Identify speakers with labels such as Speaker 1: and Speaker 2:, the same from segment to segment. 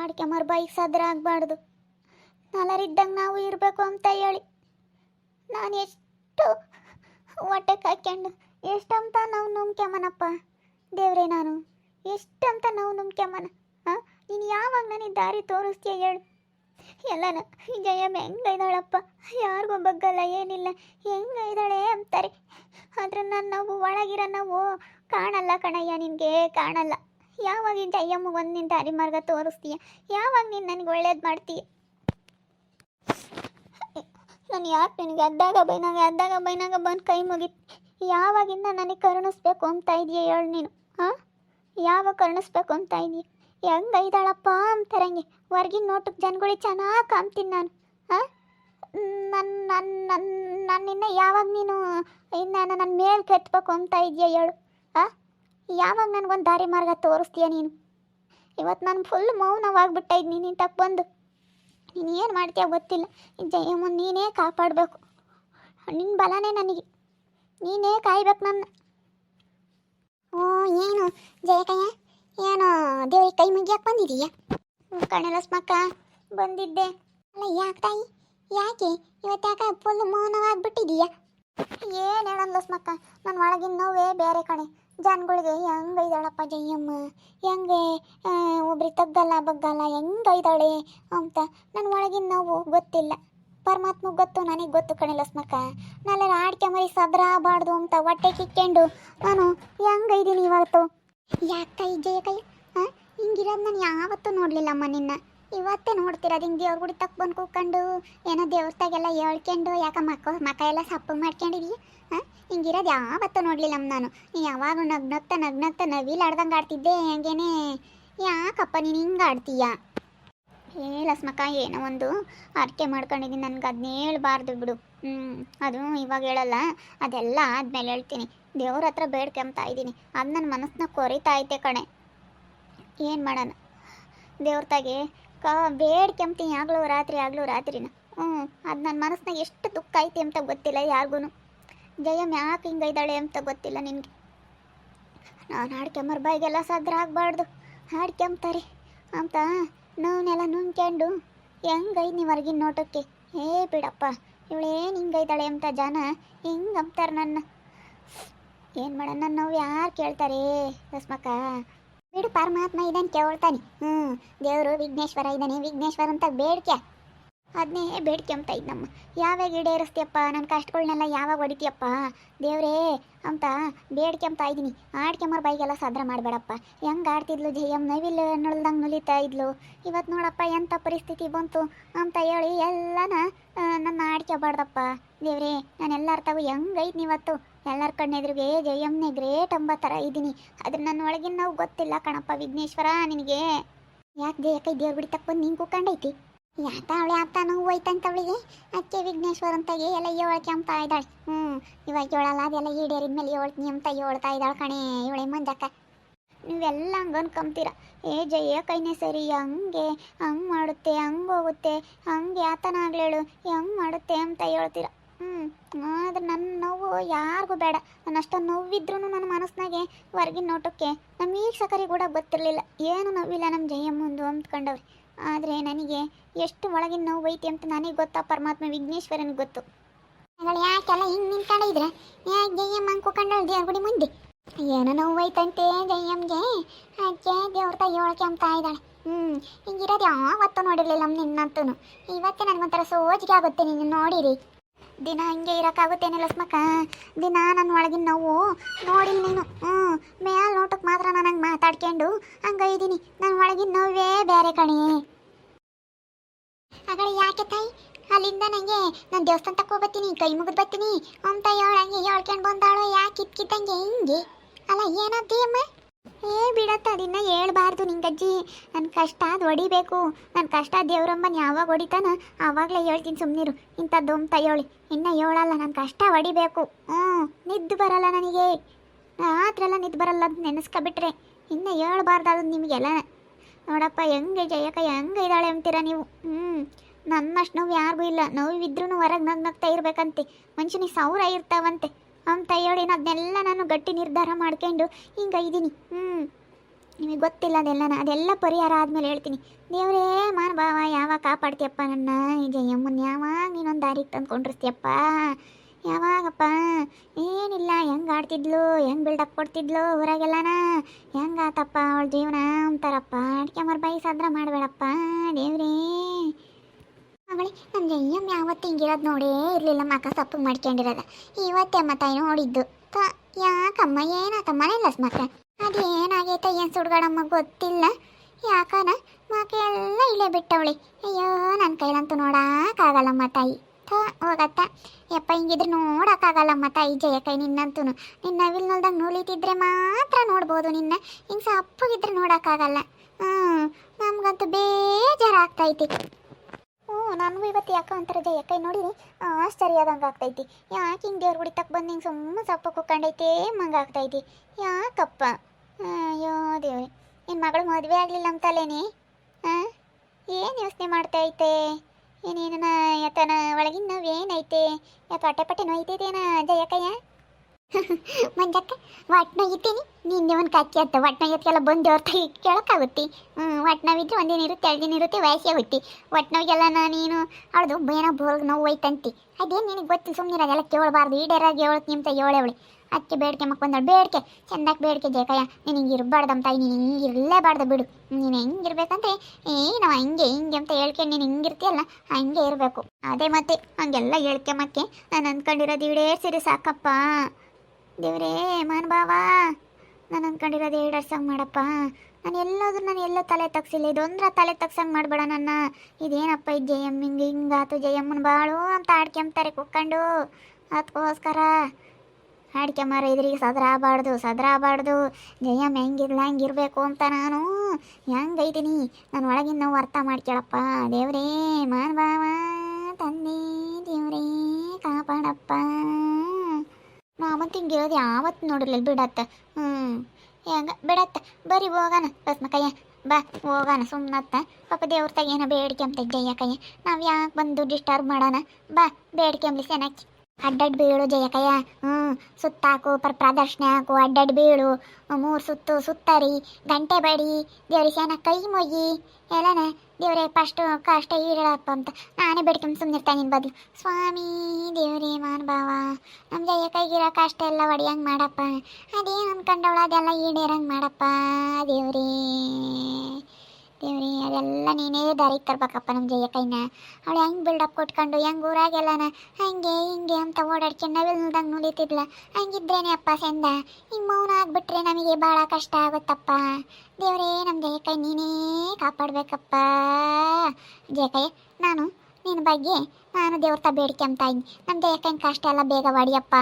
Speaker 1: ಆಡ್ಕೆ ಮರ ಬೈಕ್ ಸದ್ರ ಆಗಬಾರ್ದು. ನಲರಿದ್ದಂಗೆ ನಾವು ಇರಬೇಕು ಅಂತ ಹೇಳಿ. ನಾನು ಎಷ್ಟು ಹೊಟ್ಟೆ ಕಾಯ್ಕೊಂಡು ಎಷ್ಟಂತ ನಾವು ನುಂಗ್ಕೆಮ್ಮನಪ್ಪ ದೇವ್ರೇ ನಾನು, ಎಷ್ಟಂತ ನಾವು ನುಂಗ್ಕೆಮ್ಮನ ಹಾಂ ನೀನು ಯಾವಾಗ ನನಗೆ ದಾರಿ ತೋರಿಸ್ತೀಯ ಹೇಳು. ಎಲ್ಲನ ಜಯಮ್ಮ ಹೆಂಗೈದಾಳಪ್ಪ ಯಾರಿಗೂ ಬಗ್ಗಲ್ಲ, ಏನಿಲ್ಲ ಹೆಂಗೈದಾಳೆ ಅಂತಾರೆ. ಆದ್ರೆ ನಾನು ನಾವು ಒಳಗಿರೋ ನಾವು ಕಾಣಲ್ಲ ಕಣಯ್ಯ, ನಿನಗೆ ಕಾಣಲ್ಲ. ಯಾವಾಗ ಇಂಥ ಅಯ್ಯಮ್ಮ ಒಂದು ನಿನ್ನ ದಾರಿ ಮಾರ್ಗ ತೋರಿಸ್ತೀಯ? ಯಾವಾಗ ನೀನು ನನಗೆ ಒಳ್ಳೇದು ಮಾಡ್ತೀಯ? ನಾನು ಯಾಕೆ ನಿನಗೆ ಅದ್ದಾಗ ಬೈನಾಗ ಅದ್ದಾಗ ಬೈನಾಗ ಬಂದು ಕೈ ಮುಗಿ ಯಾವಾಗಿಂದ ನನಗೆ ಕರುಣಿಸ್ಬೇಕು ಅಂತ ಇದೆಯಾ ಹೇಳು ನೀನು ಹಾಂ ಯಾವಾಗ ಕರುಣಿಸ್ಬೇಕು ಅಂತ ಇದೆಯಾ? ಹೆಂಗೈದಾಳಪ್ಪ ಅಂತಾರಂಗೆ. ಹೊರ್ಗಿನ ನೋಟಕ್ಕೆ ಜನಗಳಿಗೆ ಚೆನ್ನಾಗಿ ಕಾಣ್ತೀನಿ ನಾನು ಹಾಂ ನನ್ನ ನನ್ನ ನನ್ನ ನನ್ನಿಂದ ಯಾವಾಗ ನೀನು ಇನ್ನು ನನ್ನ ಮೇಲೆ ಕೆತ್ತಬೇಕು ಅಂತ ಇದೆಯಾ ಹೇಳು ಹಾಂ ಯಾವಾಗ ನನಗೊಂದು ದಾರಿ ಮಾರ್ಗ ತೋರಿಸ್ತೀಯ ನೀನು? ಇವತ್ತು ನಾನು ಫುಲ್ ಮೌನವಾಗ್ಬಿಟ್ಟ ಇದ್ದೀನಿ ನೀನು ತಕ್ಕ ಬಂದು. ನೀನು ಏನು ಮಾಡ್ತೀಯ ಗೊತ್ತಿಲ್ಲ. ಜಯಮ್ಮ ನೀನೇ ಕಾಪಾಡಬೇಕು. ನಿನ್ನ ಬಲನೇ ನನಗೆ. ನೀನೇ ಕಾಯ್ಬೇಕು ನನ್ನ. ಓ, ಏನು? ಜಯಕಯ್ಯ, ಏನು ದೇವ್ರಿಗೆ ಕೈ ಮುಗಿಯಕ್ಕೆ ಬಂದಿದೀಯಾ? ಕಣಲಸ್ಮಕ್ಕ ಬಂದಿದ್ದೆ. ಅಲ್ಲ, ಯಾಕೆ ತಾಯಿ? ಯಾಕೆ? ಇವತ್ತು ಯಾಕೆ ಫುಲ್ ಮೌನವಾಗ್ಬಿಟ್ಟಿದೀಯಾ? ಏನು ಹೇಳಲ್ಲಸ್ಮಕ್ಕ ನನ್ನ ಒಳಗಿನ ನೋವೇ ಬೇರೆ ಕಣೆ. ಜನಗಳಿಗೆ ಹೆಂಗೈದಾಳಪ್ಪ ಜಯಮ್ಮ? ಹೆಂಗೆ ಒಬ್ರಿಗೆ ತಗ್ಗಲ್ಲ, ಬಗ್ಗಲ್ಲ ಹೆಂಗೈದಾಳೆ ಅಂತ ನನ್ನ ಒಳಗಿನ ನೋವು ಗೊತ್ತಿಲ್ಲ. ಪರಮಾತ್ಮ ಗೊತ್ತು, ನನಗೆ ಗೊತ್ತು ಕಣೆ ಲಸ್ಮಕ್ಕ ನಾಳೆಲ್ಲ ಆಡ್ಕೆ ಮರಿ ಸದ್ರ ಆಗಬಾರ್ದು ಅಂತ ಹೊಟ್ಟೆ ಕಿಕ್ಕೊಂಡು ನಾನು ಹೆಂಗೈದೀನಿ ಇವತ್ತು? ಯಾಕ ಜಯ ಕೈ ಹಾಂ ಹಿಂಗಿರೋದು ನಾನು ಯಾವತ್ತೂ ನೋಡಲಿಲ್ಲಮ್ಮ ನಿನ್ನ. ಇವತ್ತೇ ನೋಡ್ತಿರೋದು ಹಿಂಗೆ ದೇವ್ರ ಗುಡಿ ತಕ್ಕ ಬಂದು ಕೂತ್ಕೊಂಡು ಏನೋ ದೇವ್ರದಾಗೆಲ್ಲ ಹೇಳ್ಕೊಂಡು ಯಾಕ ಮಕ್ಕ ಮಕ ಎಲ್ಲ ಸಪ್ಪು ಮಾಡ್ಕೊಂಡಿದ್ವಿ ಹಾಂ? ಹಿಂಗಿರೋದು ಯಾವತ್ತೂ ನೋಡ್ಲಿಲ್ಲಮ್ಮ ನಾನು. ನೀ ಯಾವಾಗ ನಗ್ನಗ್ತಾ ನಗ್ನಗ್ತಾ ನವಿಲಾಡ್ದಂಗೆ ಆಡ್ತಿದ್ದೆ ಹೆಂಗೇನೆ? ಯಾಕಪ್ಪ ನೀನು ಹಿಂಗೆ ಆಡ್ತೀಯ? ಏ ಲಸ್ಮಕ್ಕ, ಏನೋ ಒಂದು ಅರ್ಕೆ ಮಾಡ್ಕೊಂಡಿದ್ದೀನಿ ನನಗೆ ಅದನ್ನ ಹೇಳ್ಬಾರ್ದು ಬಿಡು. ಹ್ಞೂ ಅದು ಇವಾಗ ಹೇಳಲ್ಲ, ಅದೆಲ್ಲ ಆದ್ಮೇಲೆ ಹೇಳ್ತೀನಿ. ದೇವ್ರ ಹತ್ರ ಬೇಡ್ಕೊಂಬ್ತಾ ಇದ್ದೀನಿ ಅದು ನನ್ನ ಮನಸ್ಸನ್ನ ಕೊರಿತಾ ಐತೆ ಕಣೆ. ಏನು ಮಾಡೋಣ? ದೇವ್ರ ತಾಗೆ ಕ ಬೇಡ್ಕೆಂಬ್ತೀನಿ ಆಗ್ಲೋ ರಾತ್ರಿ, ಆಗ್ಲೋ ರಾತ್ರಿನ. ಹ್ಞೂ, ಅದು ನನ್ನ ಮನಸ್ಸಿನಾಗ ಎಷ್ಟು ದುಃಖ ಐತಿ ಅಂತ ಗೊತ್ತಿಲ್ಲ ಯಾರಿಗೂ ಜಯಮ್ ಯಾಕೆ ಹಿಂಗೈದಾಳೆ ಅಂತ ಗೊತ್ತಿಲ್ಲ ನಿನಗೆ. ನಾನು ಹಾಡ್ಕೆಂಬರ್ ಬಾಯಿಗೆಲ್ಲ ಸದ್ರ ಆಗಬಾರ್ದು. ಹಾಡ್ಕೆಂಬ್ತಾರೆ ಅಂತ ನೋವನ್ನೆಲ್ಲ ನುಂಗ್ಕೊಂಡು ನೀವು ಹೊರಗಿನ ನೋಟಕ್ಕೆ ಏ ಬಿಡಪ್ಪ, ಇವಳೇನು ಹಿಂಗೈದಾಳೆ ಅಂತ ಜನ ಹಿಂಗೆ ಅಂತಾರೆ ನನ್ನ. ಏನು ಮಾಡೋಣ ನನ್ನ ನೋವು ಯಾರು ಕೇಳ್ತಾರೆ? ರಸ್ಮಕ್ಕ ಬಿಡು, ಪರಮಾತ್ಮ ಇದನ್ನು ಕೇಳ್ತಾನೆ. ಹ್ಞೂ ದೇವರು ವಿಘ್ನೇಶ್ವರ ಇದ್ದಾನೆ ವಿಘ್ನೇಶ್ವರ ಅಂತ ಬೇಡ್ಕೆ. ಅದನ್ನೇ ಬೇಡ್ಕೊಂತ ಇದ್ದಮ್ಮ ಯಾವಾಗ ಈಡೇರಿಸ್ತೀಯಪ್ಪ ನನ್ನ ಕಷ್ಟಗಳನ್ನೆಲ್ಲ ಯಾವಾಗ ಹೊಡಿತೀಯಪ್ಪ ದೇವ್ರೇ, ಅಂತ ಬೇಡ್ಕೊಂತ ಇದ್ದೀನಿ. ಕೆಮರ ಬೈಗೆಲ್ಲ ಸದ್ರ ಮಾಡಬೇಡಪ್ಪ. ಹೆಂಗೆ ಆಡ್ತಿದ್ಲು ಜಯಮ್ ನವಿಲ್ ನುಳ್ದಂಗೆ ನುಲಿತಾ ಇದ್ಲು. ಇವತ್ತು ನೋಡಪ್ಪ ಎಂಥ ಪರಿಸ್ಥಿತಿ ಬಂತು ಅಂತ ಹೇಳಿ ಎಲ್ಲನ ನನ್ನ ಆಡ್ಕೋಬಾರ್ದಪ್ಪ ದೇವ್ರೇ, ನಾನು ಎಲ್ಲರ ತಾವು ಹೆಂಗೈತ್ ನೀವತ್ತು ಎಲ್ಲರ ಕಣ್ಣೆದ್ರಿಗೆ ಜಯಮ್ನೆ ಗ್ರೇಟ್ ಎಂಬ ಥರ ಇದ್ದೀನಿ. ಅದ್ರ ನನ್ನ ಒಳಗಿನ ನಾವು ಗೊತ್ತಿಲ್ಲ ಕಣಪ್ಪ ವಿಘ್ನೇಶ್ವರ ನಿನಗೆ. ಯಾಕೆ ಜಯಕೈ ದೇವ್ರ ಬಿಡಿ ತಕ್ಕೊಂದು ನೀನು ಕೂಕಂಡೈತಿ? ಯಾತ ಅವಳೆ ಆತ ನೋವು ಹೋಯ್ತಂತ ಅವಳಿಗೆ? ಅದಕ್ಕೆ ವಿಘ್ನೇಶ್ವರ ಅಂತಾಗೆ ಎಲ್ಲ ಏಳ್ಕೆ ಅಂತ ಇದ್ದಾಳೆ. ಹ್ಞೂ ಇವಾಗ ಏಳಲ್ಲ, ಅದೆಲ್ಲ ಈಡೇರಿದ ಮೇಲೆ ಏಳ್ತೀನಿ ಅಂತ ಹೇಳ್ತಾ ಇದ್ದಾಳೆ ಕಣೆ ಇವಳೆ ಮಂಜಕ್ಕ. ನೀವೆಲ್ಲ ಹಂಗೆ ಅನ್ಕೊಂತೀರ ಏ ಜಯ ಕೈನೇ ಸರಿ, ಹಂಗೆ ಹಂಗೆ ಮಾಡುತ್ತೆ, ಹಂಗೆ ಹೋಗುತ್ತೆ, ಹಂಗೆ ಆತನ ಆಗ್ಲೇಳು ಹೆಂಗೆ ಮಾಡುತ್ತೆ ಅಂತ ಹೇಳ್ತೀರ? ಹ್ಞೂ ಆದ್ರೆ ನನ್ನ ನೋವು ಯಾರಿಗೂ ಬೇಡ. ನನ್ನ ಅಷ್ಟೊಂದು ನೋವಿದ್ರೂ ನನ್ನ ಮನಸ್ಸಿನಾಗೆ ಹೊರಗಿನ ನೋಟಕ್ಕೆ ನಮ್ಮ ಸಕರಿ ಕೂಡ ಗೊತ್ತಿರಲಿಲ್ಲ. ಏನು ನೋವಿಲ್ಲ ನಮ್ಮ ಜಯಮ್ಮಂದು ಅಂದ್ಕೊಂಡವ್ರಿ ಆದರೆ ನನಗೆ ಎಷ್ಟು ಒಳಗಿನ ನೋವು ಐತಿ ಅಂತ ನನಗೆ ಗೊತ್ತಾ? ಪರಮಾತ್ಮ ವಿಘ್ನೇಶ್ವರನಿಗೆ ಗೊತ್ತು. ಯಾಕೆಲ್ಲ ಹಿಂಗೆ ನಿಂತ್ಕೊಂಡಿದ್ರೆ ಯಾಕೆ ಜಯಮ್ಮ ಅನ್ಕೋಕೊಂಡಳು ದೇವ್ರ ಗುಡಿ ಮುಂದೆ? ಏನೋ ನೋವು ಐತಂತೆ ಜಯಮ್ಗೆ? ಅಜ್ಜೆ ದೇವ್ರ ತಾಯಿ ಹೇಳ್ಕೊಂತ ಇದ್ದಾಳೆ. ಹ್ಞೂ ಹಿಂಗಿರೋದು ಯಾವತ್ತೂ ನೋಡಿರಲಿಲ್ಲ ನಿನ್ನಂತೂ ಇವತ್ತೇ ನನಗೊಂಥರ ಸೋಜಿಗೆ ಆಗುತ್ತೆ ನಿನ್ನ ನೋಡಿರಿ. ದಿನ ಹಿಂಗೆ ಇರೋಕ್ಕಾಗುತ್ತೇನೆ ಲಕ್ಷ್ಮಕ್ಕ. ದಿನ ನನ್ನ ಒಳಗಿನ ನೋವು. ನೋಡಿ ನೀನು. ಹ್ಞೂ ಮೇಲ್ ನೋಟಕ್ಕೆ ಮಾತ್ರ ನಾನು ಹಂಗೆ ಮಾತಾಡ್ಕೊಂಡು ಹಂಗೈದೀನಿ ನನ್ನ ಒಳಗಿನ ನೋವೇ ಬೇರೆ ಕಣೆ. ಅಗಳ ಯಾಕೆ ತಾಯಿ? ಅಲ್ಲಿಂದ ನನಗೆ ನಾನು ದೇವಸ್ಥಾನ ತಕೋ ಬರ್ತೀನಿ ಕೈ ಮುಗಿದು ಬರ್ತೀನಿ ಅಂತ ಹೇಳಂಗೆ ಹೇಳ್ಕೊಂಡು ಬಂದಾಳು, ಯಾಕೆ ಇದ್ಕಿದ್ದಂಗೆ ಹಿಂಗೆ? ಅಲ್ಲ, ಏನದ್ದಿ ಅಮ್ಮ? ಏ ಬಿಡತ್ತ ಅದನ್ನ ಹೇಳ್ಬಾರ್ದು ನಿಂಗಜ್ಜಿ. ನನ್ನ ಕಷ್ಟ ಅದು ಹೊಡಿಬೇಕು ನನ್ನ ಕಷ್ಟ ದೇವ್ರಮ್ಮನ ಯಾವಾಗ ಹೊಡಿತಾನ ಆವಾಗಲೇ ಹೇಳ್ತೀನಿ ಸುಮ್ಮನಿರು ಇಂಥದ್ದು ಅಂತ ಹೇಳಿ. ಇನ್ನ ಹೇಳಲ್ಲ ನನ್ನ ಕಷ್ಟ ಹೊಡಿಬೇಕು ಹ್ಞೂ ನಿದ್ದು ಬರಲ್ಲ ನನಗೆ. ರಾತ್ರೆಲ್ಲ ನಿದ್ದು ಬರಲ್ಲ ಅಂತ ನೆನೆಸ್ಕೊಬಿಟ್ರೆ. ಇನ್ನ ಹೇಳ್ಬಾರ್ದು ಅದು ನಿಮಗೆಲ್ಲ. ನೋಡಪ್ಪ, ಹೆಂಗೆ ಜಯಕ, ಹೆಂಗೆ ಇದ್ದಾಳೆ ಅಂತೀರ ನೀವು. ಹ್ಞೂ ನನ್ನಷ್ಟು ನೋವು ಯಾರಿಗೂ ಇಲ್ಲ. ನೋವಿದ್ರೂ ಹೊರಗೆ ನಗ್ ನಗ್ತಾ ಇರ್ಬೇಕಂತೆ. ಮನುಷ್ಯನಿಗೆ ಸೌರ ಇರ್ತಾವಂತೆ. ಅಂತ ಹೇಳಿ ಅದನ್ನೆಲ್ಲ ನಾನು ಗಟ್ಟಿ ನಿರ್ಧಾರ ಮಾಡ್ಕೊಂಡು ಹಿಂಗೆ ಇದ್ದೀನಿ ಹ್ಞೂ ನಿಮಗೆ ಗೊತ್ತಿಲ್ಲ ಅದೆಲ್ಲ ಅದೆಲ್ಲ ಪರಿಹಾರ ಆದಮೇಲೆ ಹೇಳ್ತೀನಿ. ದೇವರೇ ಮಾನ ಬಾವ, ಯಾವಾಗ ಕಾಪಾಡ್ತೀಯಪ್ಪ ನನ್ನ? ಜಯಮ್ಮನ ಯಾವಾಗ ನೀನೊಂದು ದಾರಿಗೆ ತಂದು ಕೊಂಡಿರ್ತೀಯಪ್ಪ ಯಾವಾಗಪ್ಪ? ಏನಿಲ್ಲ, ಹೆಂಗೆ ಆಡ್ತಿದ್ಲು? ಹೆಂಗೆ ಬಿಲ್ಡಪ್ ಕೊಡ್ತಿದ್ಲು ಊರಾಗೆಲ್ಲನ? ಹೆಂಗೆ ಆತಪ್ಪ ಅವಳ ಜೀವನ? ಅಂತಾರಪ್ಪ ಅಡ್ಕೆ ಮರ ಬೈಸಾದ್ರ ಮಾಡಬೇಡಪ್ಪ ದೇವ್ರೇ. ಮಗಳೇ ನಮ್ಮ ಜಯ್ಯಮ್ಮ ಯಾವತ್ತು ಹಿಂಗಿರೋದು ನೋಡೇ ಇರಲಿಲ್ಲ ಮಕ್ಕ ಸಪ್ಪು ಮಾಡ್ಕೊಂಡಿರೋದ. ಇವತ್ತೇ ಅಮ್ಮ ತಾಯಿ ನೋಡಿದ್ದು. ತ, ಯಾಕಮ್ಮ ಏನಾತಮ್ಮ ಇಲ್ಲ ಮಕ್ಕ? ಅದೇನಾಗೈತೆ ಏನು ಸುಡ್ಗಾಡಮ್ಮ ಗೊತ್ತಿಲ್ಲ. ಯಾಕನ? ಮಕ್ಕ ಎಲ್ಲ ಇಲ್ಲೇ ಬಿಟ್ಟವಳಿ. ಅಯ್ಯೋ ನನ್ನ ಕೈಲಂತೂ ನೋಡೋಕ್ಕಾಗಲ್ಲಮ್ಮ ತಾಯಿ. ಥ ಹೋಗತ್ತ. ಯಪ್ಪ, ಹಿಂಗಿದ್ರೆ ನೋಡೋಕ್ಕಾಗಲ್ಲಮ್ಮ ತಾಯಿ ಜಯ ಕೈ ನಿನ್ನಂತೂ ನಿನ್ನ ನವಿಲ್ ನೋಲ್ದಂಗೆ ನೂಲಿತಿದ್ರೆ ಮಾತ್ರ ನೋಡ್ಬೋದು ನಿನ್ನ. ಹಿಂಗೆ ಸಪ್ಪಗಿದ್ರೆ ನೋಡೋಕ್ಕಾಗಲ್ಲ. ಹ್ಞೂ ನಮ್ಗಂತೂ ಬೇಜಾರಾಗ್ತೈತಿ. ಹ್ಞೂ, ನನಗೂ ಇವತ್ತು ಯಾಕೆ ಒಂಥರ ಜಯ. ಕೈ ಆಶ್ಚರ್ಯ ಆದಂಗೆ ಆಗ್ತೈತಿ. ಯಾಕೆ ಹಿಂಗೆ ದೇವ್ರ ಗುಡಿ ತಕ್ಕ ಬಂದು ಹಿಂಗೆ ಸುಮ್ಮನೆ ಸಪ್ಪ ಕುಕ್ಕಂಡೈತೆ ಮಂಗ ಆಗ್ತೈತಿ. ಯಾಕಪ್ಪ? ಅಯ್ಯೋ ದೇವ್ರಿ ನಿನ್ನ ಮಗಳು ಮದುವೆ ಆಗಲಿಲ್ಲ ಅಂತಲೇನಿ? ಹಾಂ ಏನು ಯೋಚನೆ ಮಾಡ್ತಾ ಐತೆ? ಏನೇನ ಯಾತನ ಒಳಗಿನ ನೋವೇನೈತೆ ಯಾಕೆ ಅಟ್ಟೆ ಪಟ್ಟೆ ನೋಯ್ತೈತೇನ ಜಯಕಯ್ಯ? ಮಂಜಕ್ಕ ನೋಯ್ತೀನಿ ನಿನ್ನೆ ಒಂದು ಕಚ್ಚಿ ಅತ್ತ ಒಟ್ಟು ನೋಯ್ಯತ್ಗೆಲ್ಲ ಬಂದು ಅವ್ರ ಕೈ ಕೇಳೋಕ್ಕಾಗುತ್ತೆ. ಹ್ಞೂ ಒಟ್ಟು ನೋವಿದ್ರೆ ಒಂದಿನ ಇರುತ್ತೆ, ಎರಡು ದಿನ ಇರುತ್ತೆ, ವಯಸ್ಸೇ ಹೊತ್ತಿ ಒಟ್ಟು ನೋವಿಗೆಲ್ಲ ನೀನು ಅವಳದು ಬೇನ ಬೋರ್ಗ್ ನೋವು ಹೋಯ್ತಂತಿ ಅದೇನು ನಿನಗೆ ಗೊತ್ತಿಲ್ಲ ಸುಮ್ಮನೆ ಅದೆಲ್ಲ ಕೇಳಬಾರ್ದು. ಈಡೇರಾಗಿ ಹೇಳತ್ ನಿಮ್ತ ಅವಳಿ ಅದಕ್ಕೆ ಬೇಡಿಕೆ ಮಕ್ಕ ಬಂದಳು ಬೇಡಿಕೆ, ಚಂದಾಗಿ ಬೇಡಿಕೆ ಜೇಕಯ್ಯ ನೀನು ಹಿಂಗೆ ಇರಬಾರ್ದು ಅಂತ, ನೀನು ಹಿಂಗೆ ಇರಲೇಬಾರ್ದು ಬಿಡು. ನೀನು ಹೆಂಗೆ ಇರಬೇಕಂದ್ರೆ, ಏ, ನಾವು ಹಂಗೆ, ಹಿಂಗೆ ಅಂತ ಹೇಳ್ಕೊಂಡು ನೀನು ಹಿಂಗಿರ್ತೀಯಲ್ಲ ಹಂಗೆ ಇರಬೇಕು. ಅದೇ ಮತ್ತೆ, ಹಂಗೆಲ್ಲ ಹೇಳ್ಕೆ ಮಕ್ಕೆ, ನಾನು ಅಂದ್ಕೊಂಡಿರೋದು ಈಡೇರ್ಸಿರಿ ಸಾಕಪ್ಪ. ದೇವ್ರೇ ಮಾನ್ ಬಾವಾ, ನಾನು ಅಂದ್ಕೊಂಡಿರೋದು ಅರ್ಸಂಗ್ ಮಾಡಪ್ಪ. ನಾನು ಎಲ್ಲೋದ್ರು ನಾನು ಎಲ್ಲೋ ತಲೆ ತಗ್ಸಿಲ್ಲ. ಇದೊಂದ್ರ ತಲೆ ತಗ್ಸಂಗೆ ಮಾಡಬೇಡ ನನ್ನ. ಇದೇನಪ್ಪ ಇದು ಜಯಮ್ಮ ಹಿಂಗೆ ಹಿಂಗಾತು ಜಯಮ್ಮನ ಬಾಳು ಅಂತ ಆಡ್ಕೊಂಬ್ತಾರೆ ಕುಕ್ಕೊಂಡು ಅದಕ್ಕೋಸ್ಕರ ಆಡ್ಕೊಂಬಾರ ಇದ್ರಿಗೆ ಸದ್ರಾಬಾರ್ದು ಸದ್ರಾಬಾರ್ದು. ಜಯಮ್ಮ ಹೆಂಗಿರ್ಲ ಹಂಗಿರ್ಬೇಕು ಅಂತ ನಾನು ಹೆಂಗೈತೀನಿ ನಾನು ಒಳಗಿನ ನೋವು ಅರ್ಥ ಮಾಡ್ಕೊಳಪ್ಪ ದೇವ್ರೇ ಮಾನ್ ಬಾವ, ತಂದೆ ದೇವ್ರೇ, ಕಾಪಾಡಪ್ಪ. ನಾವಂತೂ ಹಿಂಗಿರೋದು ಯಾವತ್ತು ನೋಡಿರ್ಲಿಲ್ಲ ಬಿಡತ್ತ. ಹ್ಞೂ ಹೆಂಗ? ಬಿಡತ್ತ. ಬರೀ ಹೋಗೋಣ ಭಸ್ಮಕಯ್ಯ ಬಾ ಹೋಗೋಣ ಸುಮ್ಮನತ್ತ ಪಾಪ ದೇವ್ರ ಏನೋ ಬೇಡಿಕೆ ಅಂತ ಜಯ್ಯಕಯ್ಯ ನಾವು ಯಾಕೆ ಬಂದು ಡಿಸ್ಟರ್ಬ್ ಮಾಡೋಣ? ಬಾ, ಬೇಡಿಕೆ ಅಂಬ್ಲಿ ಚೆನ್ನಾಗಿ ಅಡ್ಡಡ್ ಬೀಳು ಜಯಕಯ್ಯ ಹ್ಞೂ ಸುತ್ತಾಕು, ಪರ್ ಪ್ರದರ್ಶನ ಹಾಕು, ಅಡ್ಡಡ್ ಬೀಳು. ಮೂರು ಸುತ್ತು ಸುತ್ತರಿ, ಗಂಟೆ ಬಡಿ ದೇವ್ರಿಗೆ ಸೇನ ಕೈ ಮೊಯ್ಯಿ ಎಲ್ಲನ ದೇವರೇ ಫಸ್ಟು ಕಷ್ಟ ಈಡಪ್ಪ ಅಂತ. ನಾನೇ ಬೇಡ್ಕೊಂಡು ಸುಮ್ಮನಿರ್ತಾನೆ ನಿನ್ನ ಬದಲು. ಸ್ವಾಮಿ, ದೇವ್ರೇ ಮಾನ್ಭಾವ ನಮ್ಮ ಜಯ ಕೈಗಿರೋ ಕಷ್ಟ ಎಲ್ಲ ಒಡಿಯಂಗೆ ಮಾಡಪ್ಪ. ಅದೇನು ಅನ್ಕೊಂಡವಳ ಅದೆಲ್ಲ ಈಡೇರಂಗೆ ಮಾಡಪ್ಪ, ದೇವ್ರೇ. ದೇವ್ರಿ, ಅದೆಲ್ಲ ನೀನೇ ದಾರಿಗೆ ತರ್ಬೇಕಪ್ಪ ನಮ್ಮ ಜಯ ಕೈನ. ಅವಳು ಹೆಂಗೆ ಬಿಲ್ಡಪ್ ಕೊಟ್ಕೊಂಡು, ಹೆಂಗೆ ಊರಾಗೆಲ್ಲನ? ಹಂಗೆ ಹಿಂಗೆ ಅಂತ ಓಡಾಡ್ಕೊಂಡು ನವಿಲ್ ನೋಡ್ದಂಗೆ ನುಲಿತಿದ್ಲ. ಹಂಗಿದ್ರೇನೆ ಅಪ್ಪ ಸೆಂದ. ಹಿಂಗೆ ಮೌನ ಆಗ್ಬಿಟ್ರೆ ನಮಗೆ ಭಾಳ ಕಷ್ಟ ಆಗುತ್ತಪ್ಪ. ದೇವ್ರೇ, ನಮ್ಮ ಜಯ ಕೈ ನೀನೇ ಕಾಪಾಡಬೇಕಪ್ಪ. ಜಯಕೈ ನಾನು ನಿನ್ನ ಬಗ್ಗೆ ನಾನು ದೇವ್ರತ ತ ಬೇಡ್ಕೊಂತ ಇದ್ದೀನಿ. ನಮ್ಮ ಜಯ ಕೈನ ಕಷ್ಟ ಎಲ್ಲ ಬೇಗ ಹೊಡಿಯಪ್ಪ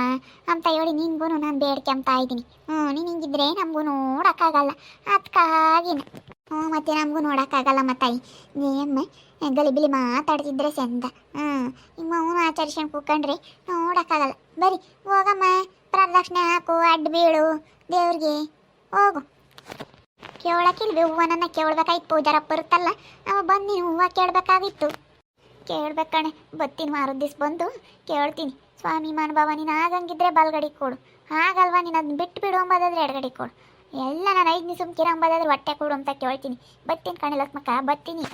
Speaker 1: ಅಂತ ಹೇಳಿ ನಿನ್ಗೂ ನಾನು ಬೇಡ್ಕೊಂತ ಇದ್ದೀನಿ. ಹ್ಞೂ ನೀನು ಹಿಂಗಿದ್ರೆ ನಮಗೂ ನೋಡೋಕ್ಕಾಗಲ್ಲ. ಅದಕ್ಕಾಗಿನ ಹ್ಞೂ, ಮತ್ತೆ ನಮಗೂ ನೋಡೋಕ್ಕಾಗಲ್ಲ ಮತ್ತಾಯಿ ಗಲಿ ಗಲಿಬಿಲಿ ಮಾತಾಡ್ತಿದ್ರೆ ಚಂದ. ಹ್ಞೂ, ನಿಮ್ಮ ಅವನು ಆಚರಿಸ್ಕೊಂಡು ಕೂತ್ಕೊಂಡ್ರಿ ನೋಡೋಕ್ಕಾಗಲ್ಲ. ಬರಿ, ಹೋಗಮ್ಮ, ಪ್ರದಕ್ಷಿಣೆ ಹಾಕು ಅಡ್ಡ ಬೀಳು ದೇವ್ರಿಗೆ. ಹೋಗು. ಕೇಳಕ್ಕಿಲ್ವಿ ಹೂವನನ್ನ ಕೇಳ್ಬೇಕಾಯ್ತು ಪೂಜಾರಪ್ಪ ಬರುತ್ತಲ್ಲ ಅವ ಬಂದು ನೀನು ಹೂವು ಕೇಳಬೇಕಾಗಿತ್ತು. ಕೇಳ್ಬೇಕಣೆ ಬತ್ತೀನಿ ಮಾರು ದಿವ್ಸ ಬಂದು ಕೇಳ್ತೀನಿ. ಸ್ವಾಮಿ ಮಾನಭಾವ, ನೀನು ಆಗಂಗಿದ್ರೆ ಬಲ್ಗಡಿ ಕೊಡು. ಹಾಗಲ್ವಾ, ನೀನು ಅದನ್ನ ಬಿಟ್ಟು ಬಿಡು ಅಂಬೋದಾದ್ರೆ ಎಡಗಡಿ ಕೊಡು. ಎಲ್ಲ ನಾನು ಐದು ನಿಮಿಷ ಕಿರ ಅಂಬೋದಾದ್ರೆ ಹೊಟ್ಟೆ ಕೊಡು ಅಂತ ಕೇಳ್ತೀನಿ. ಬತ್ತೀನಿ ಕಣ ಲಕ್ಷ್ಮಕ್ಕ, ಬತ್ತೀನಿ.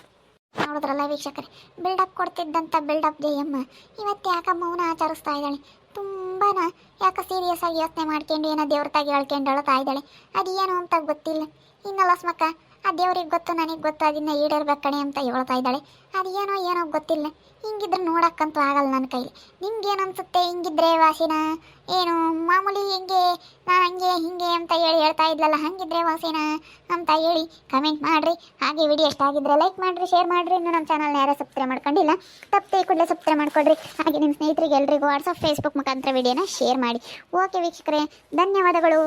Speaker 1: ನೋಡಿದ್ರಲ್ಲ ವೀಕ್ಷಕರೇ ಬಿಲ್ಡಪ್ ಕೊಡ್ತಿದ್ದಂಥ ಬಿಲ್ಡಪ್ ಜಯಮ್ಮ. ಇವತ್ತು ಯಾಕೆ ಮೌನ ಆಚರಿಸ್ತಾ ಇದ್ದಾಳೆ? ತುಂಬಾನ ಯಾಕೆ ಸೀರಿಯಸ್ ಆಗಿ ಯೋಚನೆ ಮಾಡ್ಕೊಂಡು, ಏನೋ ದೇವ್ರ ತಾಗಿ ಹೇಳ್ಕೊಂಡು ಹೇಳ್ತಾ ಇದ್ದಾಳೆ? ಅದೇನು ಅಂತ ಗೊತ್ತಿಲ್ಲ. ಇನ್ನು ಲಕ್ಷ್ಮಕ್ಕ ಆ ದೇವ್ರಿಗೆ ಗೊತ್ತು, ನನಗೆ ಗೊತ್ತು ಅದನ್ನ ಕಣೆ ಅಂತ ಹೇಳ್ತಾ ಇದ್ದಾಳೆ. ಅದೇನೋ ಏನೋ ಗೊತ್ತಿಲ್ಲ. ಹಿಂಗಿದ್ರೆ ನೋಡಕ್ಕಂತೂ ಆಗಲ್ಲ ನನ್ನ ಕೈಲಿ. ಅನ್ಸುತ್ತೆ ಹಿಂಗಿದ್ರೆ ವಾಸಿನ? ಏನು, ಮಾಮೂಲಿ ಹಿಂಗೆ ನಾನು ಹಂಗೆ, ಹಿಂಗೆ ಅಂತ ಹೇಳಿ ಹೇಳ್ತಾ ಇದ್ಲಲ್ಲ, ಹಂಗಿದ್ರೆ ವಾಸಿನ ಅಂತ ಹೇಳಿ ಕಮೆಂಟ್ ಮಾಡಿರಿ. ಹಾಗೆ ವಿಡಿಯೋ ಇಷ್ಟ ಆಗಿದ್ರೆ ಲೈಕ್ ಮಾಡಿರಿ ಶೇರ್ ಮಾಡಿರಿ. ಇನ್ನು ನಮ್ಮ ಚಾನಲ್ನ ಯಾರೋ ಸಬ್ಸ್ಕ್ರೈಬ್ ಮಾಡ್ಕೊಂಡಿಲ್ಲ, ತಪ್ಪದೆ ಕೂಡಲೇ ಸಬ್ಸ್ಕ್ರೈಬ್ ಮಾಡ್ಕೊಡ್ರಿ. ಹಾಗೆ ನಿಮ್ಮ ಸ್ನೇಹಿತರಿಗೆ ಎಲ್ರಿಗೂ ವಾಟ್ಸಪ್ ಫೇಸ್ಬುಕ್ ಮುಖಾಂತರ ವಿಡಿಯೋನ ಶೇರ್ ಮಾಡಿ. ಓಕೆ ವೀಕ್ಷಕರೇ, ಧನ್ಯವಾದಗಳು.